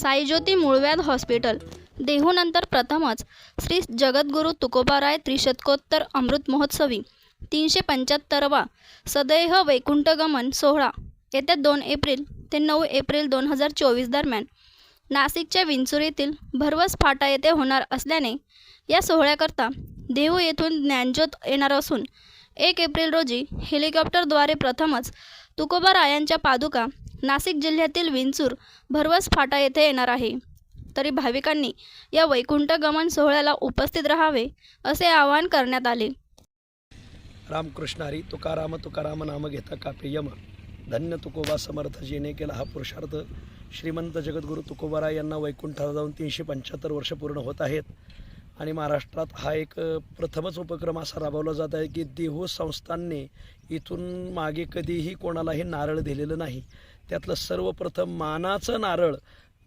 साईज्योती मूळव्याध हॉस्पिटल. देहूनंतर प्रथमच श्री जगद्गुरू तुकोबाराय त्रिशतकोत्तर अमृत महोत्सवी तीनशे पंच्याहत्तरवा सदैह वैकुंठगमन सोहळा. येत्या दोन एप्रिल ते नऊ एप्रिल दोन हजार चोवीस दरम्यान नाशिकच्या विंचूर येथील भरवस फाटा येथे होणार असल्याने या सोहळ्याकरता देहू येथून ज्ञानज्योत येणार असून एक एप्रिल रोजी हेलिकॉप्टरद्वारे प्रथमच तुकोबा रायांच्या पादुका नाशिक जिल्ह्यातील विंचूर भरवस फाटा येथे येणार आहे. तरी भाविकांनी या वैकुंठ गमन सोहळ्याला उपस्थित राहावे असे आवाहन करण्यात आले. रामकृष्ण हरी तुकाराम तुकाराम नाम घेता कापे यम. धन्य तुकोबा समर्थ जेने केला हा पुरुषार्थ. श्रीमंत जगद्गुरू तुकोबाराय यांना वैकुंठाला जाऊन तीनशे पंच्याहत्तर वर्ष पूर्ण होत आहेत. आणि महाराष्ट्रात हा एक प्रथमच उपक्रम असा राबवला जात आहे की देहू संस्थानने इथून मागे कधीही कोणालाही नारळ दिलेलं नाही. त्यातलं सर्वप्रथम मानाचं नारळ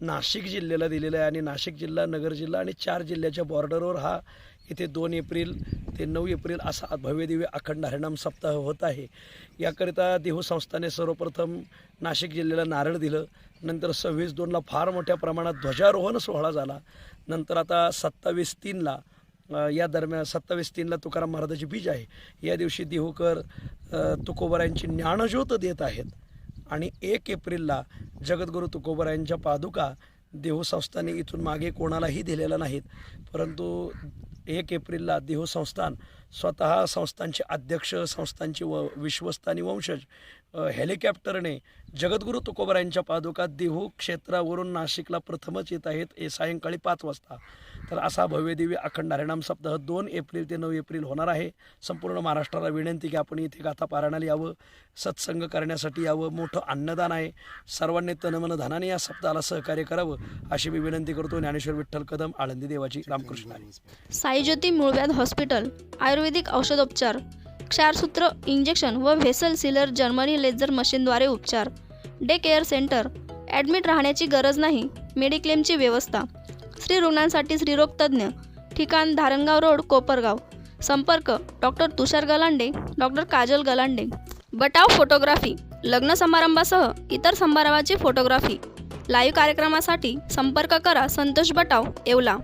नाशिक जिल्ह्याला दिलेलं आहे आणि नाशिक जिल्हा नगर जिल्हा आणि चार जिल्ह्याच्या बॉर्डरवर हा इथे दोन एप्रिल ते नऊ एप्रिल असा भव्यदिव्य अखंड हरिणाम सप्ताह होत आहे. याकरिता देहू संस्थाने सर्वप्रथम नाशिक जिल्ह्याला नारळ दिलं. नंतर सव्वीस दोनला फार मोठ्या प्रमाणात ध्वजारोहण सोहळा झाला. नंतर आता सत्तावीस तीनला या दरम्यान सत्तावीस तीनला तुकाराम महाराजाची बीज आहे. या दिवशी देहूकर तुकोबऱ्यांची ज्ञानज्योत देत आहेत. आणि एक एप्रिलला जगद्गुरू तुकोबरायांच्या पादुका देहू संस्थाने इथून मागे कोणालाही दिलेल्या नाहीत. परंतु एक एप्रिलला देहू संस्थान स्वतः संस्थांचे अध्यक्ष संस्थांचे व विश्वस्त आणि वंशज हेलिकॉप्टरने जगद्गुरू तुकोबरायांच्या पादुका देहू क्षेत्रावरून नाशिकला प्रथमच येत आहेत हे सायंकाळी पाच वाजता. तर असा भव्यदेवी अखंड हरिणाम सप्ताह दोन एप्रिल ते नऊ एप्रिल होणार आहे. संपूर्ण महाराष्ट्राला विनंती की आपण इथे गाथा पारायणाला यावं सत्संग करण्यासाठी यावं मोठं अन्नदान आहे. सर्वांनी तनमन धनाने या सप्ताहाला सहकार्य करावं अशी मी विनंती करतो. ज्ञानेश्वर विठ्ठल कदम आळंदी देवाची रामकृष्ण साईज्योती मूळव्याध हॉस्पिटल आयुर्वेदिक औषधोपचार क्षारसूत्र इंजेक्शन व व्हेसल सिलर जर्मनी लेझर मशीनद्वारे उपचार. Day care centre. ॲडमिट राहण्याची गरज नाही. मेडिक्लेमची व्यवस्था. स्त्री रुग्णांसाठी स्त्रीरोग तज्ज्ञ. ठिकाण धारणगाव रोड कोपरगाव. संपर्क. Doctor Tushar Galande doctor Kajal Galande. Batav photography. लग्न समारंभासह इतर समारंभाची फोटोग्राफी. लाईव्ह कार्यक्रमासाठी संपर्क करा संतोष बटाव येवला.